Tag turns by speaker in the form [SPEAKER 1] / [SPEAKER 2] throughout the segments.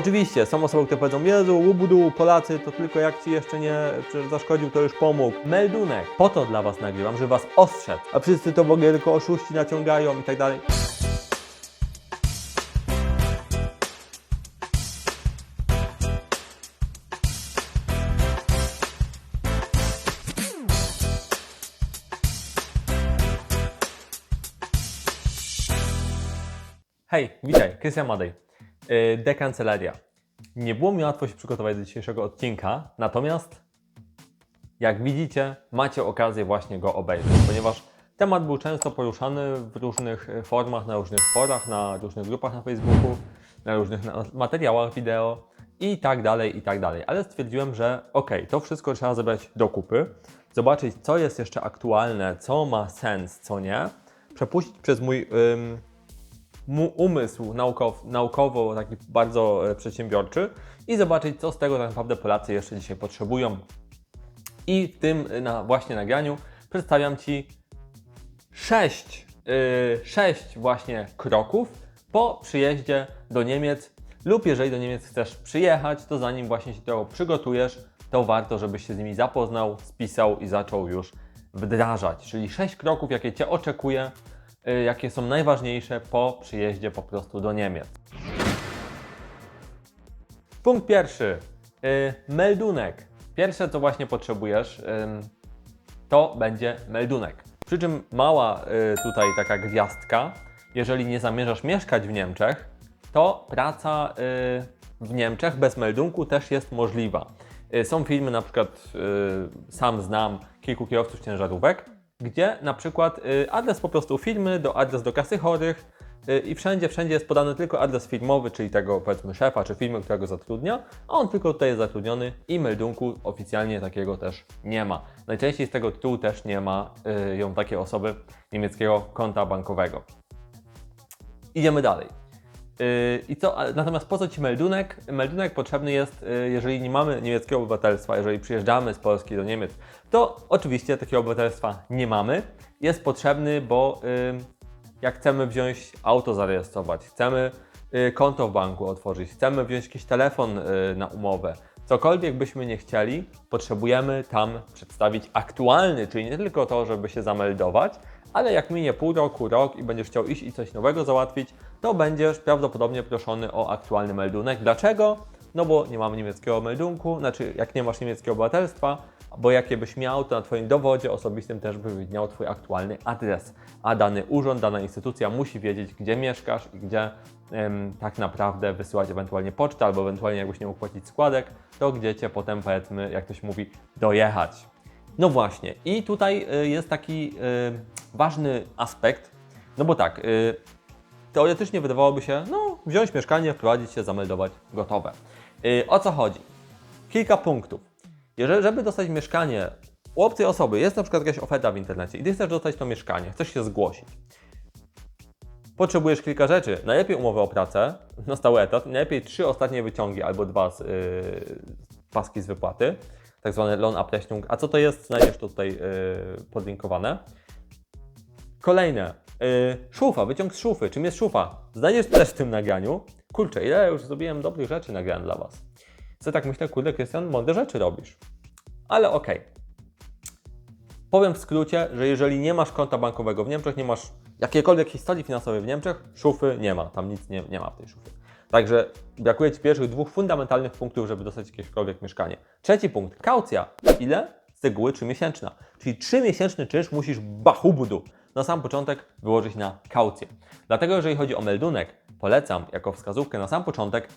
[SPEAKER 1] Oczywiście, są osoby, które powiedzą, Jezu, łubudu, Polacy, to tylko jak Ci jeszcze nie zaszkodził, to już pomógł. Meldunek. Po to dla Was nagrywam, żeby Was ostrzec. A wszyscy to w ogóle tylko oszuści naciągają i tak dalej. Hej, witaj, Krystian Madej, Dekancelaria. Nie było mi łatwo się przygotować do dzisiejszego odcinka, natomiast jak widzicie, macie okazję właśnie go obejrzeć, ponieważ temat był często poruszany w różnych e, formach, na różnych forach, na różnych grupach na Facebooku, na różnych materiałach wideo i tak dalej, i tak dalej. Ale stwierdziłem, że okej, to wszystko trzeba zebrać do kupy, zobaczyć, co jest jeszcze aktualne, co ma sens, co nie, przepuścić przez mój umysł naukow, naukowo taki bardzo e, przedsiębiorczy i zobaczyć, co z tego tak naprawdę Polacy jeszcze dzisiaj potrzebują. I w tym e, na właśnie nagraniu przedstawiam Ci sześć, yy, sześć właśnie kroków po przyjeździe do Niemiec lub jeżeli do Niemiec chcesz przyjechać, to zanim właśnie się tego przygotujesz, to warto, żebyś się z nimi zapoznał, spisał i zaczął już wdrażać. Czyli sześć kroków, jakie Cię oczekuje, jakie są najważniejsze po przyjeździe po prostu do Niemiec. Punkt pierwszy. Y, meldunek. Pierwsze, co właśnie potrzebujesz, to będzie meldunek. Przy czym mała y, tutaj taka gwiazdka, jeżeli nie zamierzasz mieszkać w Niemczech, to praca y, w Niemczech bez meldunku też jest możliwa. Y, Są filmy, na przykład y, sam znam kilku kierowców ciężarówek, gdzie na przykład y, adres po prostu firmy, do adres do kasy chorych y, i wszędzie, wszędzie jest podany tylko adres firmowy, czyli tego powiedzmy szefa czy firmy, która go zatrudnia, a on tylko tutaj jest zatrudniony i meldunku oficjalnie takiego też nie ma. Najczęściej z tego tytułu też nie ma y, ją takie osoby niemieckiego konta bankowego. Idziemy dalej. Yy, I co, natomiast po co Ci meldunek? Meldunek potrzebny jest, yy, jeżeli nie mamy niemieckiego obywatelstwa, jeżeli przyjeżdżamy z Polski do Niemiec, to oczywiście takiego obywatelstwa nie mamy. Jest potrzebny, bo yy, jak chcemy wziąć auto zarejestrować, chcemy konto w banku otworzyć, chcemy wziąć jakiś telefon na umowę, cokolwiek byśmy nie chcieli, potrzebujemy tam przedstawić aktualny, czyli nie tylko to, żeby się zameldować, ale jak minie pół roku, rok i będziesz chciał iść i coś nowego załatwić, to będziesz prawdopodobnie proszony o aktualny meldunek. Dlaczego? No bo nie mamy niemieckiego meldunku, znaczy jak nie masz niemieckiego obywatelstwa, bo jakie byś miał, to na Twoim dowodzie osobistym też by widniał Twój aktualny adres, a dany urząd, dana instytucja musi wiedzieć, gdzie mieszkasz i gdzie em, tak naprawdę wysyłać ewentualnie pocztę, albo ewentualnie jakbyś nie mógł płacić składek, to gdzie Cię potem powiedzmy, jak to się mówi, dojechać. No właśnie, i tutaj y, jest taki y, ważny aspekt, no bo tak, y, teoretycznie wydawałoby się, no, wziąć mieszkanie, wprowadzić się, zameldować, gotowe. Y, o co chodzi? Kilka punktów. Jeżeli, żeby dostać mieszkanie u obcej osoby, jest na przykład jakaś oferta w internecie i Ty chcesz dostać to mieszkanie, chcesz się zgłosić. Potrzebujesz kilka rzeczy. Najlepiej umowę o pracę na stały etat, najlepiej trzy ostatnie wyciągi albo dwa z, yy, paski z wypłaty, tak zwane Lohnabrechnung. A co to jest? Znajdziesz to tutaj yy, podlinkowane. Kolejne. Yy, szufa, wyciąg z szufy. Czym jest szufa? Znajdziesz też w tym nagraniu. Kurczę, ile już zrobiłem dobrych rzeczy nagrałem dla Was. Co tak myślę, kurde, Krystian, mądre rzeczy robisz. Ale okej. Powiem w skrócie, że jeżeli nie masz konta bankowego w Niemczech, nie masz jakiejkolwiek historii finansowej w Niemczech, szufy nie ma, tam nic nie, nie ma w tej szufie. Także brakuje Ci pierwszych dwóch fundamentalnych punktów, żeby dostać jakiekolwiek mieszkanie. Trzeci punkt, kaucja. Ile? Z reguły 3-miesięczna. Czyli 3-miesięczny czynsz musisz bachubudu na sam początek wyłożyć na kaucję. Dlatego jeżeli chodzi o meldunek, polecam jako wskazówkę na sam początek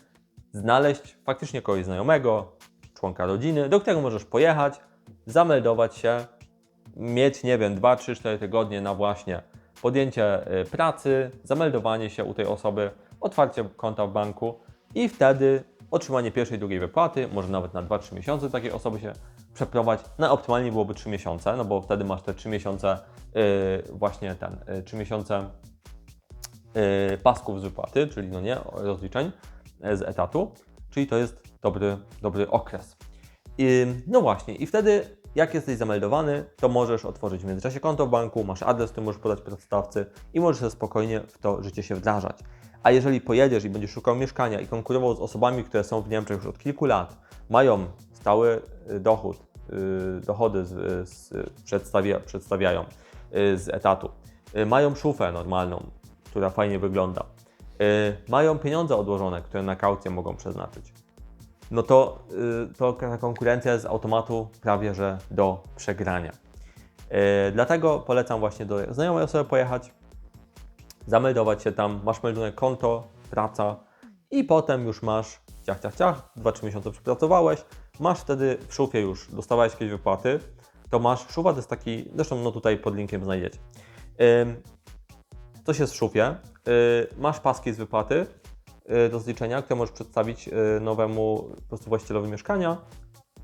[SPEAKER 1] znaleźć faktycznie kogoś znajomego, członka rodziny, do którego możesz pojechać, zameldować się, mieć, nie wiem, 2, 3, 4 tygodnie na właśnie podjęcie y, pracy, zameldowanie się u tej osoby, otwarcie konta w banku i wtedy otrzymanie pierwszej, drugiej wypłaty, może nawet na 2-3 miesiące takiej osoby się przeprowadź. Na optymalnie byłoby 3 miesiące, no bo wtedy masz te 3 miesiące y, właśnie ten, y, 3 miesiące y, pasków z wypłaty, czyli no nie, rozliczeń y, z etatu, czyli to jest dobry, dobry okres. No właśnie, i wtedy jak jesteś zameldowany, to możesz otworzyć w międzyczasie konto w banku, masz adres, który możesz podać pracodawcy i możesz spokojnie w to życie się wdrażać. A jeżeli pojedziesz i będziesz szukał mieszkania i konkurował z osobami, które są w Niemczech już od kilku lat, mają stały y, dochód, y, dochody z, z, przedstawia, przedstawiają y, z etatu, mają szufę normalną, która fajnie wygląda, mają pieniądze odłożone, które na kaucję mogą przeznaczyć, no to, to ta konkurencja jest z automatu prawie że do przegrania. Dlatego polecam właśnie do znajomej osoby pojechać, zameldować się tam, masz meldunek konto, praca i potem już masz ciach, ciach, ciach, 2-3 miesiące przepracowałeś, masz wtedy w szufie już, dostawałeś jakieś wypłaty, to masz, szufa to jest taki, zresztą no tutaj pod linkiem znajdziecie. Coś jest w szufie, y, masz paski z wypłaty y, do zliczenia, które możesz przedstawić y, nowemu po prostu właścicielowi mieszkania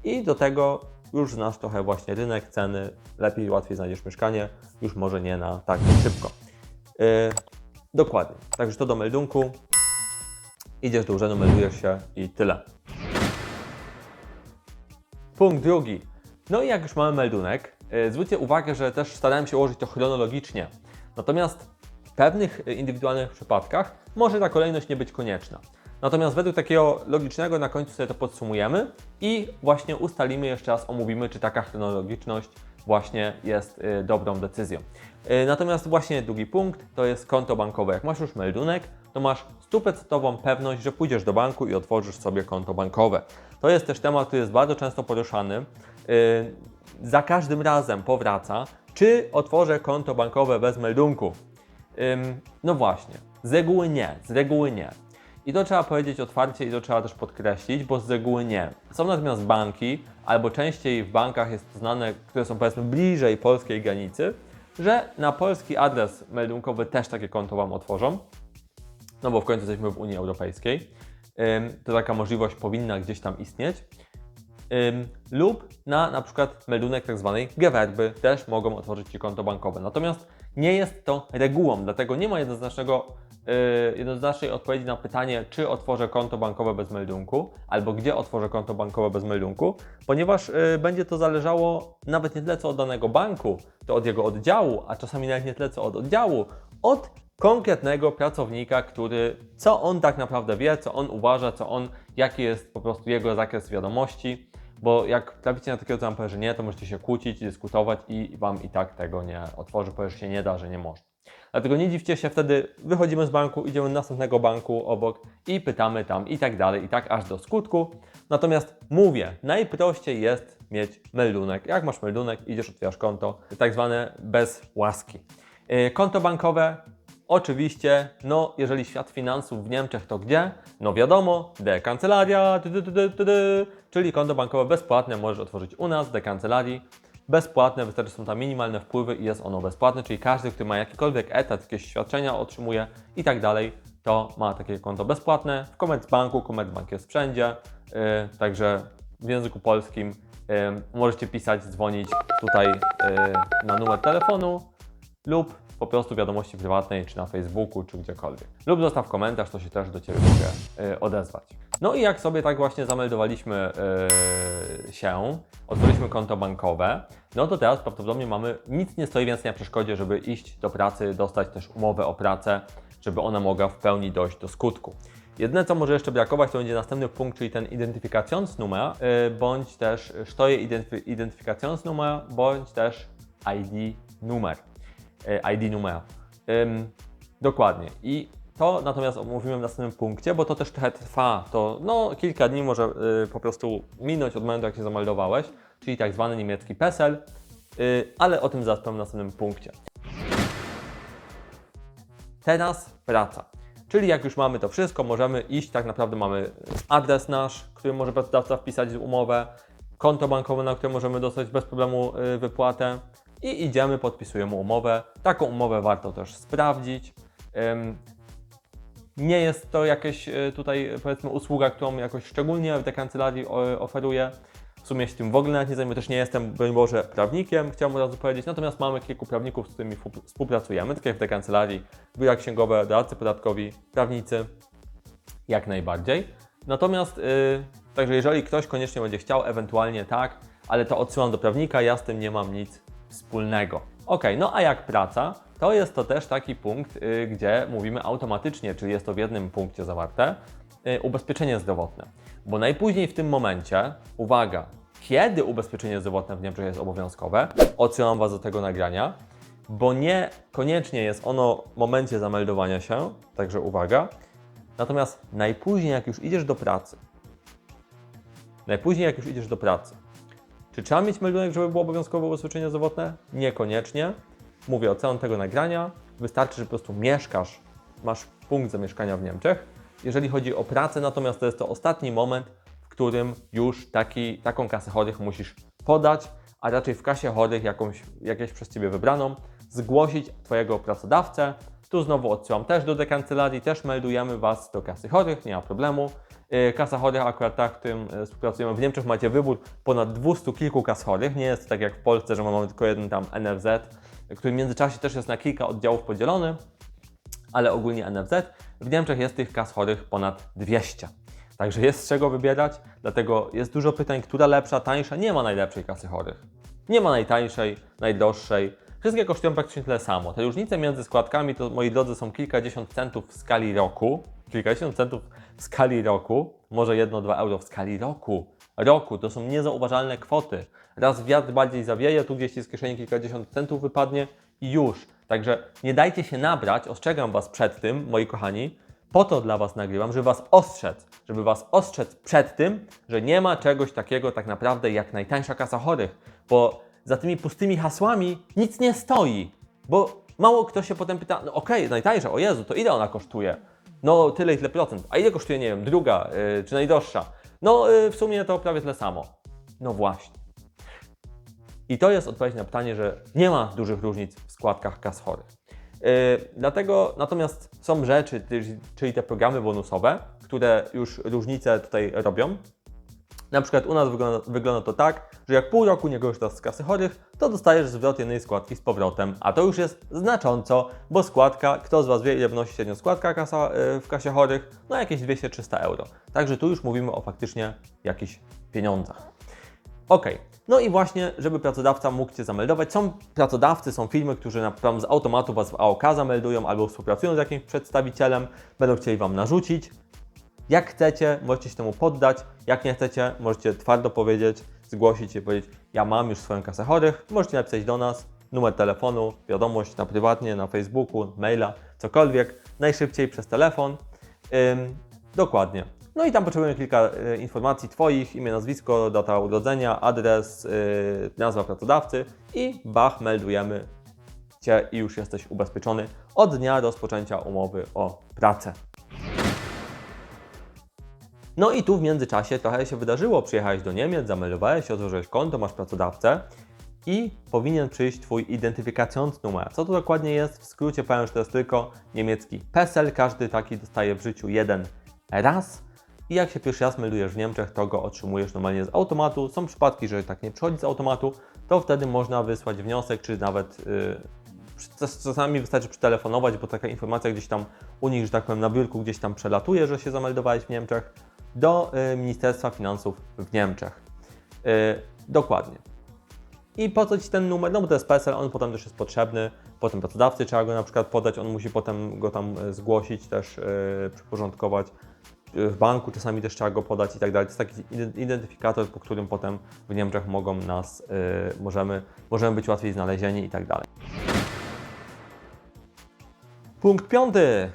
[SPEAKER 1] i do tego już znasz trochę właśnie rynek, ceny, lepiej, łatwiej znajdziesz mieszkanie, już może nie na tak szybko. Yy, dokładnie. Także to do meldunku. Idziesz do urzędu, meldujesz się i tyle. Punkt drugi. No i jak już mamy meldunek, yy, zwróćcie uwagę, że też starałem się ułożyć to chronologicznie. Natomiast w pewnych yy, indywidualnych przypadkach może ta kolejność nie być konieczna. Natomiast według takiego logicznego na końcu sobie to podsumujemy i właśnie ustalimy jeszcze raz, omówimy, czy taka chronologiczność właśnie jest y, dobrą decyzją. Natomiast właśnie drugi punkt to jest konto bankowe. Jak masz już meldunek, to masz stuprocentową pewność, że pójdziesz do banku i otworzysz sobie konto bankowe. To jest też temat, który jest bardzo często poruszany. Y, za każdym razem powraca, czy otworzę konto bankowe bez meldunku. Ym, no właśnie, z reguły nie, z reguły nie. I to trzeba powiedzieć otwarcie i to trzeba też podkreślić, bo z reguły nie. Są natomiast banki, albo częściej w bankach jest to znane, które są powiedzmy bliżej polskiej granicy, że na polski adres meldunkowy też takie konto Wam otworzą, no bo w końcu jesteśmy w Unii Europejskiej. To taka możliwość powinna gdzieś tam istnieć. Lub na na przykład meldunek tak zwanej gewerby też mogą otworzyć Ci konto bankowe. Natomiast nie jest to regułą, dlatego nie ma jednoznacznego, yy, jednoznacznej odpowiedzi na pytanie, czy otworzę konto bankowe bez meldunku, albo gdzie otworzę konto bankowe bez meldunku, ponieważ yy, będzie to zależało nawet nie tyle co od danego banku, to od jego oddziału, a czasami nawet nie tyle co od oddziału, od konkretnego pracownika, który co on tak naprawdę wie, co on uważa, co on, jaki jest po prostu jego zakres wiadomości. Bo jak traficie na takiego, że nie, to możecie się kłócić, dyskutować i wam i tak tego nie otworzy, powie, że się nie da, że nie można. Dlatego nie dziwcie się, wtedy wychodzimy z banku, idziemy do następnego banku obok i pytamy tam i tak dalej, i tak aż do skutku. Natomiast mówię, najprościej jest mieć meldunek. Jak masz meldunek, idziesz, otwierasz konto, tak zwane bez łaski. Yy, Konto bankowe Oczywiście, no jeżeli świat finansów w Niemczech to gdzie? No wiadomo, de-kancelaria, czyli konto bankowe bezpłatne możesz otworzyć u nas, de-kancelarii. Bezpłatne, wystarczy są tam minimalne wpływy i jest ono bezpłatne, czyli każdy, kto ma jakikolwiek etat, jakieś świadczenia otrzymuje i tak dalej, to ma takie konto bezpłatne. W Commerzbanku, Commerzbank jest wszędzie, yy, także w języku polskim yy, możecie pisać, dzwonić tutaj yy, na numer telefonu lub po prostu wiadomości prywatnej, czy na Facebooku, czy gdziekolwiek. Lub zostaw komentarz, to się też do Ciebie mogę y, odezwać. No i jak sobie tak właśnie zameldowaliśmy y, się, otworzyliśmy konto bankowe, no to teraz prawdopodobnie mamy, nic nie stoi więcej na przeszkodzie, żeby iść do pracy, dostać też umowę o pracę, żeby ona mogła w pełni dojść do skutku. Jedyne, co może jeszcze brakować, to będzie następny punkt, czyli ten Identifikationsnummer, y, bądź też Steuer Identifikationsnummer, bądź też ID numer. E, ID numer. Ym, dokładnie. I to natomiast omówimy w następnym punkcie, bo to też trochę trwa. To no, kilka dni może y, po prostu minąć od momentu, jak się zameldowałeś, czyli tak zwany niemiecki PESEL, y, ale o tym zaraz w następnym punkcie. Teraz praca. Czyli jak już mamy to wszystko, możemy iść, tak naprawdę mamy adres nasz, który może pracodawca wpisać w umowę, konto bankowe, na które możemy dostać bez problemu y, wypłatę i idziemy, podpisujemy umowę. Taką umowę warto też sprawdzić. Nie jest to jakaś y, tutaj powiedzmy usługa, którą jakoś szczególnie w tej kancelarii o- oferuję. W sumie się tym w ogóle nawet nie zajmuję, też nie jestem, broń Boże, prawnikiem, chciałem od razu powiedzieć, natomiast mamy kilku prawników, z którymi współpracujemy, tak jak w tej kancelarii, biura księgowe, doradcy podatkowi, prawnicy, jak najbardziej. Natomiast, yy, także jeżeli ktoś koniecznie będzie chciał, ewentualnie tak, ale to odsyłam do prawnika, ja z tym nie mam nic wspólnego. Ok, no a jak praca, to jest to też taki punkt, y, gdzie mówimy automatycznie, czyli jest to w jednym punkcie zawarte, y, ubezpieczenie zdrowotne. Bo najpóźniej w tym momencie, uwaga, kiedy ubezpieczenie zdrowotne w Niemczech jest obowiązkowe, odsyłam Was do tego nagrania, bo nie koniecznie jest ono w momencie zameldowania się, także uwaga. Natomiast najpóźniej, jak już idziesz do pracy, najpóźniej, jak już idziesz do pracy, czy trzeba mieć meldunek, żeby było obowiązkowe ubezpieczenie zdrowotne? Niekoniecznie. Mówię o całym tego nagrania. Wystarczy, że po prostu mieszkasz, masz punkt zamieszkania w Niemczech. Jeżeli chodzi o pracę, natomiast to jest to ostatni moment, w którym już taki, taką kasę chorych musisz podać, a raczej w kasie chorych jakąś, jakieś przez Ciebie wybraną, zgłosić Twojego pracodawcę. Tu znowu odsyłam też do dekancelarii, też meldujemy Was do kasy chorych, nie ma problemu. Yy, Kasa chorych, akurat ta, w którym yy, współpracujemy w Niemczech, macie wybór ponad 200 kilku kas chorych. Nie jest tak jak w Polsce, że mamy tylko jeden tam NFZ, który w międzyczasie też jest na kilka oddziałów podzielony, ale ogólnie NFZ. W Niemczech jest tych kas chorych ponad 200. Także jest z czego wybierać, dlatego jest dużo pytań, która lepsza, tańsza. Nie ma najlepszej kasy chorych. Nie ma najtańszej, najdroższej. Wszystkie kosztują praktycznie tyle samo. Te różnice między składkami to, moi drodzy, są kilkadziesiąt centów w skali roku. Kilkadziesiąt centów w skali roku. Może jedno, dwa euro w skali roku. Roku to są niezauważalne kwoty. Raz wiatr bardziej zawieje, tu gdzieś z kieszeni kilkadziesiąt centów wypadnie i już. Także nie dajcie się nabrać, ostrzegam Was przed tym, moi kochani. Po to dla Was nagrywam, żeby Was ostrzec, żeby Was ostrzec przed tym, że nie ma czegoś takiego tak naprawdę jak najtańsza kasa chorych, bo za tymi pustymi hasłami nic nie stoi, bo mało kto się potem pyta, no okej, najtańsza, o Jezu, to ile ona kosztuje? No tyle i tyle procent, a ile kosztuje, nie wiem, druga yy, czy najdroższa? No yy, w sumie to prawie tyle samo. No właśnie. I to jest odpowiedź na pytanie, że nie ma dużych różnic w składkach kas chorych. Yy, dlatego natomiast są rzeczy, czyli te programy bonusowe, które już różnice tutaj robią. Na przykład u nas wygląda, wygląda to tak, że jak pół roku nie korzystasz z kasy chorych, to dostajesz zwrot jednej składki z powrotem, a to już jest znacząco, bo składka, kto z Was wie ile wynosi średnio składka kasa, yy, w kasie chorych? No jakieś 200-300 euro. Także tu już mówimy o faktycznie jakichś pieniądzach. Ok, no i właśnie, żeby pracodawca mógł Cię zameldować, są pracodawcy, są firmy, którzy na z automatu Was w AOK zameldują albo współpracują z jakimś przedstawicielem, będą chcieli Wam narzucić. Jak chcecie, możecie się temu poddać, jak nie chcecie, możecie twardo powiedzieć, zgłosić i powiedzieć, ja mam już swoją kasę chorych, możecie napisać do nas, numer telefonu, wiadomość na prywatnie, na Facebooku, maila, cokolwiek, najszybciej przez telefon. Ym, dokładnie. No i tam potrzebujemy kilka y, informacji Twoich, imię, nazwisko, data urodzenia, adres, y, nazwa pracodawcy i bach, meldujemy Cię i już jesteś ubezpieczony od dnia rozpoczęcia umowy o pracę. No i tu w międzyczasie trochę się wydarzyło. Przyjechałeś do Niemiec, zameldowałeś się, otworzyłeś konto, masz pracodawcę i powinien przyjść Twój identyfikacjonsnumer. Co to dokładnie jest? W skrócie powiem, że to jest tylko niemiecki PESEL. Każdy taki dostaje w życiu jeden raz. I jak się pierwszy raz meldujesz w Niemczech, to go otrzymujesz normalnie z automatu. Są przypadki, że tak nie przychodzi z automatu, to wtedy można wysłać wniosek, czy nawet yy, czas- czasami wystarczy przetelefonować, bo taka informacja gdzieś tam u nich, że tak powiem, na biurku gdzieś tam przelatuje, że się zameldowałeś w Niemczech, do y, Ministerstwa Finansów w Niemczech. Y, dokładnie. I po co Ci ten numer? No bo to jest PESEL, on potem też jest potrzebny, potem pracodawcy trzeba go na przykład podać, on musi potem go tam y, zgłosić, też przyporządkować. W banku czasami też trzeba go podać i tak dalej. To jest taki identy- identyfikator, po którym potem w Niemczech mogą nas, możemy, możemy być łatwiej znalezieni i tak dalej. Punkt piąty.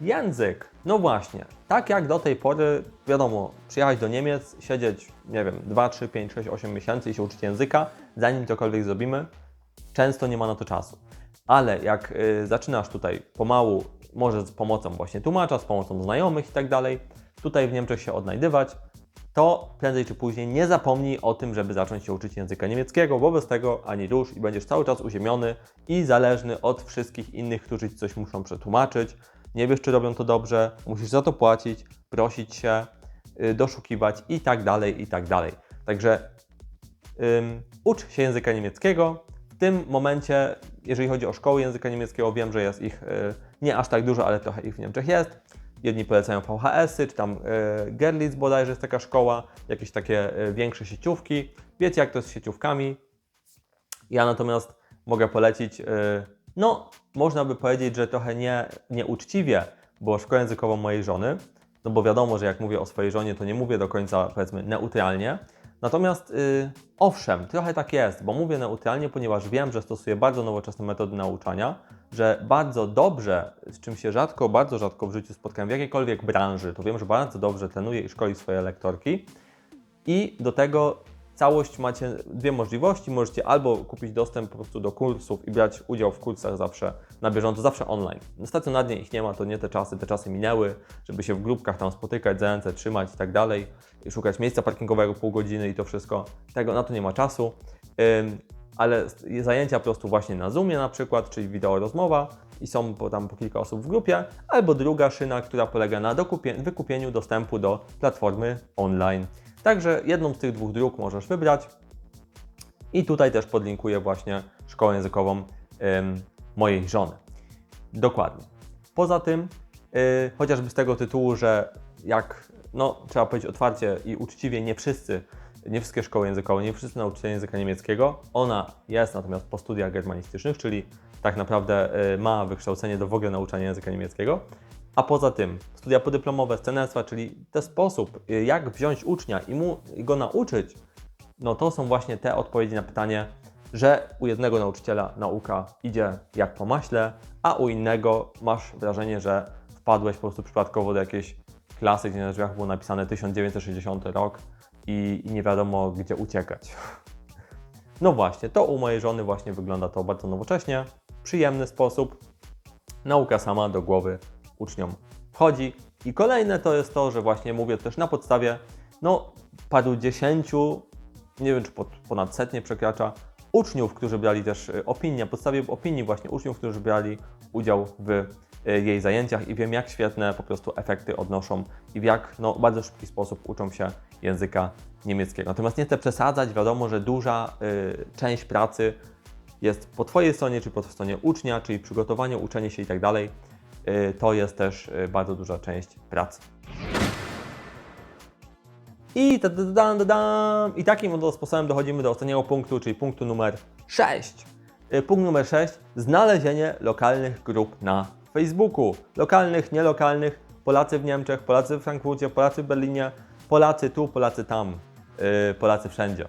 [SPEAKER 1] Język. No właśnie. Tak jak do tej pory, wiadomo, przyjechać do Niemiec, siedzieć, nie wiem, 2, 3, 5, 6, 8 miesięcy i się uczyć języka, zanim cokolwiek zrobimy, często nie ma na to czasu. Ale jak y, zaczynasz tutaj pomału, może z pomocą właśnie tłumacza, z pomocą znajomych i tak dalej, tutaj w Niemczech się odnajdywać, to prędzej czy później nie zapomnij o tym, żeby zacząć się uczyć języka niemieckiego, bo bez tego ani rusz i będziesz cały czas uziemiony i zależny od wszystkich innych, którzy ci coś muszą przetłumaczyć. Nie wiesz, czy robią to dobrze, musisz za to płacić, prosić się, y, doszukiwać i tak dalej, i tak dalej. Także ym, ucz się języka niemieckiego. W tym momencie, jeżeli chodzi o szkoły języka niemieckiego, wiem, że jest ich y, nie aż tak dużo, ale trochę ich w Niemczech jest. Jedni polecają VHS-y, czy tam y, Gerlitz bodajże jest taka szkoła, jakieś takie y, większe sieciówki. Wiecie, jak to jest z sieciówkami. Ja natomiast mogę polecić, no, można by powiedzieć, że trochę nie, nieuczciwie, bo szkołę językową mojej żony, no bo wiadomo, że jak mówię o swojej żonie, to nie mówię do końca, powiedzmy, neutralnie. Natomiast yy, owszem, trochę tak jest, bo mówię neutralnie, ponieważ wiem, że stosuję bardzo nowoczesne metody nauczania, że bardzo dobrze, z czym się rzadko, bardzo rzadko w życiu spotkałem w jakiejkolwiek branży, to wiem, że bardzo dobrze trenuję i szkoli swoje lektorki. I do tego całość macie dwie możliwości. Możecie albo kupić dostęp po prostu do kursów i brać udział w kursach zawsze na bieżąco, zawsze online. Stacjonarnie ich nie ma, to nie te czasy, te czasy minęły, żeby się w grupkach tam spotykać, za ręce trzymać i tak dalej, szukać miejsca parkingowego pół godziny i to wszystko. Tego na to nie ma czasu. Ale zajęcia po prostu właśnie na Zoomie na przykład, czyli wideo rozmowa i są tam po kilka osób w grupie, albo druga szyna, która polega na wykupieniu dostępu do platformy online. Także jedną z tych dwóch dróg możesz wybrać. I tutaj też podlinkuję właśnie szkołę językową mojej żony. Dokładnie. Poza tym, yy, chociażby z tego tytułu, że jak, no trzeba powiedzieć otwarcie i uczciwie, nie wszyscy, nie wszystkie szkoły językowe, nie wszyscy nauczyciele języka niemieckiego. Ona jest natomiast po studiach germanistycznych, czyli tak naprawdę yy, ma wykształcenie do w ogóle nauczania języka niemieckiego. A poza tym studia podyplomowe, scenerstwa, czyli ten sposób, y, jak wziąć ucznia i mu go nauczyć, no to są właśnie te odpowiedzi na pytanie, że u jednego nauczyciela nauka idzie jak po maśle, a u innego masz wrażenie, że wpadłeś po prostu przypadkowo do jakiejś klasy, gdzie na drzwiach było napisane 1960 rok i, i nie wiadomo gdzie uciekać. No właśnie, to u mojej żony właśnie wygląda to bardzo nowocześnie, przyjemny sposób. Nauka sama do głowy uczniom wchodzi. I kolejne to jest to, że właśnie mówię też na podstawie no paru dziesięciu, nie wiem czy pod, ponad setnie przekracza, uczniów, którzy brali też e, opinię, na podstawie opinii właśnie uczniów, którzy brali udział w e, jej zajęciach i wiem jak świetne po prostu efekty odnoszą i w jak no, bardzo szybki sposób uczą się języka niemieckiego. Natomiast nie chcę przesadzać, wiadomo, że duża y, część pracy jest po Twojej stronie, czy po stronie ucznia, czyli przygotowanie, uczenie się i tak dalej. Y, to jest też y, bardzo duża część pracy. I, ta, ta, ta, ta, ta, I takim oto sposobem dochodzimy do ostatniego punktu, czyli punktu numer 6. Y, Punkt numer 6. Znalezienie lokalnych grup na Facebooku. Lokalnych, nielokalnych. Polacy w Niemczech, Polacy w Frankfurcie, Polacy w Berlinie, Polacy tu, Polacy tam, Polacy wszędzie.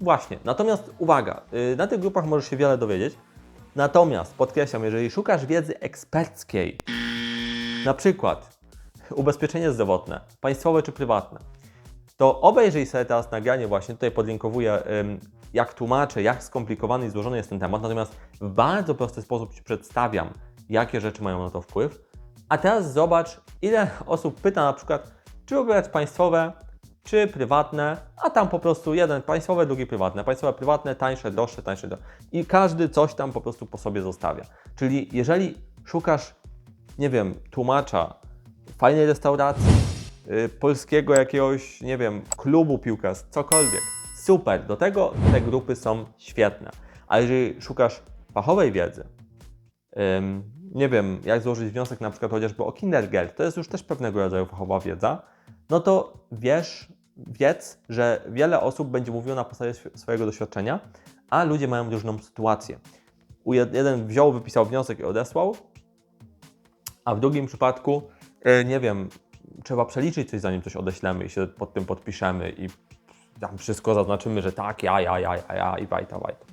[SPEAKER 1] Właśnie. Natomiast uwaga, na tych grupach możesz się wiele dowiedzieć. Natomiast podkreślam, jeżeli szukasz wiedzy eksperckiej, na przykład ubezpieczenie zdrowotne, państwowe czy prywatne, to obejrzyj sobie teraz nagranie właśnie, tutaj podlinkowuję, jak tłumaczę, jak skomplikowany i złożony jest ten temat, natomiast w bardzo prosty sposób Ci przedstawiam, jakie rzeczy mają na to wpływ. A teraz zobacz, ile osób pyta na przykład, czy wybrać państwowe, czy prywatne, a tam po prostu jeden państwowe, drugi prywatne. Państwowe, prywatne, tańsze, droższe, tańsze. I każdy coś tam po prostu po sobie zostawia. Czyli jeżeli szukasz, nie wiem, tłumacza fajnej restauracji, yy, polskiego jakiegoś, nie wiem, klubu piłkarskiego, cokolwiek, super, do tego te grupy są świetne. A jeżeli szukasz fachowej wiedzy, nie wiem, jak złożyć wniosek na przykład chociażby o Kindergeld, to jest już też pewnego rodzaju fachowa wiedza, no to wiesz, wiedz, że wiele osób będzie mówiło na podstawie swojego doświadczenia, a ludzie mają różną sytuację. Jeden wziął, wypisał wniosek i odesłał, a w drugim przypadku, e, nie wiem, trzeba przeliczyć coś, zanim coś odeślemy i się pod tym podpiszemy i tam wszystko zaznaczymy, że tak, ja, ja, ja, ja, ja i wajta, wajta.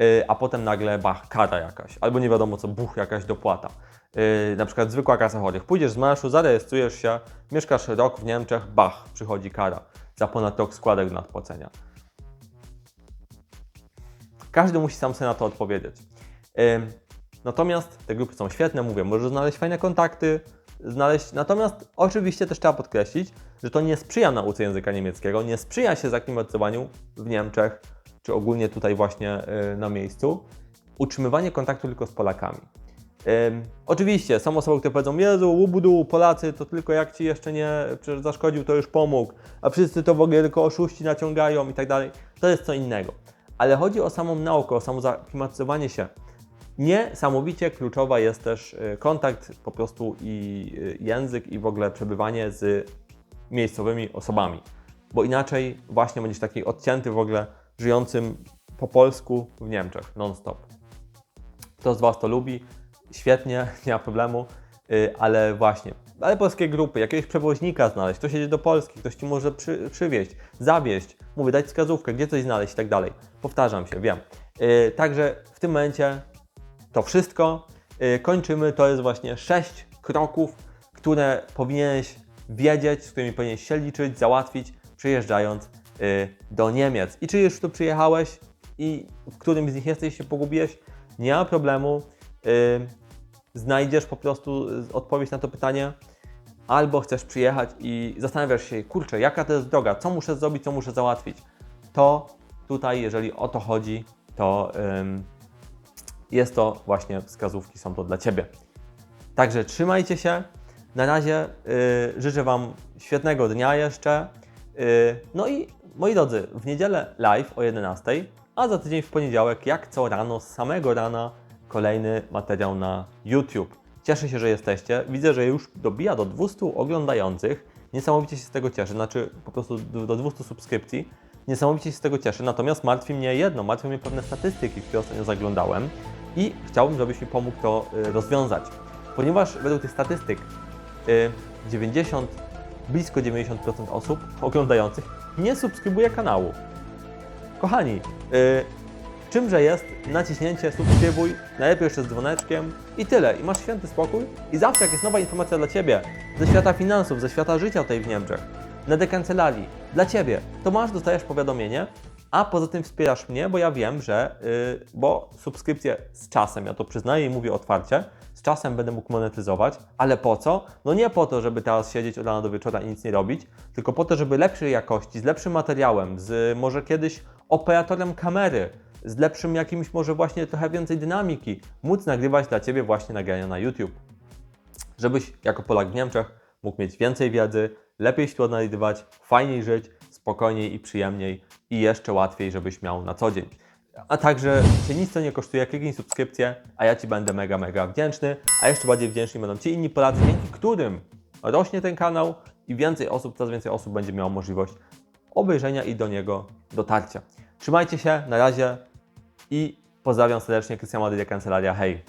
[SPEAKER 1] E, a potem nagle bach, kara jakaś, albo nie wiadomo co, buch, jakaś dopłata. Yy, na przykład zwykła kasa chorych. Pójdziesz z marszu, zarejestrujesz się, mieszkasz rok w Niemczech, bach, przychodzi kara za ponad rok składek do nadpłacenia. Każdy musi sam sobie na to odpowiedzieć. Natomiast te grupy są świetne, mówię, możesz znaleźć fajne kontakty, znaleźć. Natomiast oczywiście też trzeba podkreślić, że to nie sprzyja nauce języka niemieckiego, nie sprzyja się zaklimatyzowaniu w Niemczech, czy ogólnie tutaj właśnie y, na miejscu, utrzymywanie kontaktu tylko z Polakami. Oczywiście są osoby, które powiedzą, Jezu, łubudu, Polacy, to tylko jak Ci jeszcze nie zaszkodził, to już pomógł, a wszyscy to w ogóle tylko oszuści naciągają i tak dalej. To jest co innego. Ale chodzi o samą naukę, o samo zaklimatyzowanie się. Niesamowicie kluczowa jest też y, kontakt po prostu i y, język i w ogóle przebywanie z miejscowymi osobami, bo inaczej właśnie będziesz taki odcięty w ogóle żyjącym po polsku w Niemczech non-stop. Kto z Was to lubi? Świetnie, nie ma problemu, yy, ale właśnie, ale polskie grupy, jakiegoś przewoźnika znaleźć, ktoś jedzie do Polski, ktoś Ci może przy, przywieźć, zawieźć, mówię, dać wskazówkę, gdzie coś znaleźć i tak dalej. Powtarzam się, wiem. Yy, także w tym momencie to wszystko. Yy, kończymy, to jest właśnie sześć kroków, które powinieneś wiedzieć, z którymi powinieneś się liczyć, załatwić, przyjeżdżając do Niemiec. I czy już tu przyjechałeś i w którym z nich jesteś się pogubiłeś, nie ma problemu. Yy, znajdziesz po prostu y, odpowiedź na to pytanie, albo chcesz przyjechać i zastanawiasz się, kurczę, jaka to jest droga, co muszę zrobić, co muszę załatwić. To tutaj, jeżeli o to chodzi, to ym, jest to właśnie wskazówki, są to dla Ciebie. Także trzymajcie się. Na razie y, życzę Wam świetnego dnia jeszcze. Y, no i moi drodzy, w niedzielę live o 11, a za tydzień w poniedziałek, jak co rano, z samego rana, kolejny materiał na YouTube. Cieszę się, że jesteście. Widzę, że już dobija do 200 oglądających. Niesamowicie się z tego cieszę, znaczy po prostu do do 200 subskrypcji. Niesamowicie się z tego cieszę. Natomiast martwi mnie jedno, martwią mnie pewne statystyki, które ostatnio zaglądałem i chciałbym, żebyś mi pomógł to y, rozwiązać. Ponieważ według tych statystyk y, 90, blisko 90% osób oglądających nie subskrybuje kanału. Kochani, y, czymże jest naciśnięcie subskrybuj, najlepiej jeszcze z dzwoneczkiem i tyle. I masz święty spokój. I zawsze jak jest nowa informacja dla Ciebie, ze świata finansów, ze świata życia tutaj w Niemczech, na dekancelarii, dla Ciebie, to masz, dostajesz powiadomienie, a poza tym wspierasz mnie, bo ja wiem, że, yy, bo subskrypcje z czasem, ja to przyznaję i mówię otwarcie, z czasem będę mógł monetyzować, ale po co? No nie po to, żeby teraz siedzieć od rana do wieczora i nic nie robić, tylko po to, żeby lepszej jakości, z lepszym materiałem, z może kiedyś operatorem kamery, z lepszym jakimś może właśnie trochę więcej dynamiki, móc nagrywać dla Ciebie właśnie nagrania na YouTube. Żebyś jako Polak w Niemczech mógł mieć więcej wiedzy, lepiej się tu odnajdywać, fajniej żyć, spokojniej i przyjemniej i jeszcze łatwiej, żebyś miał na co dzień. A także Cię nic to nie kosztuje, kliknij subskrypcję, a ja Ci będę mega, mega wdzięczny, a jeszcze bardziej wdzięczni będą Ci inni Polacy, dzięki którym rośnie ten kanał i więcej osób, coraz więcej osób będzie miało możliwość obejrzenia i do niego dotarcia. Trzymajcie się, na razie i pozdrawiam serdecznie, Krystian Madylia, Kancelaria, hej!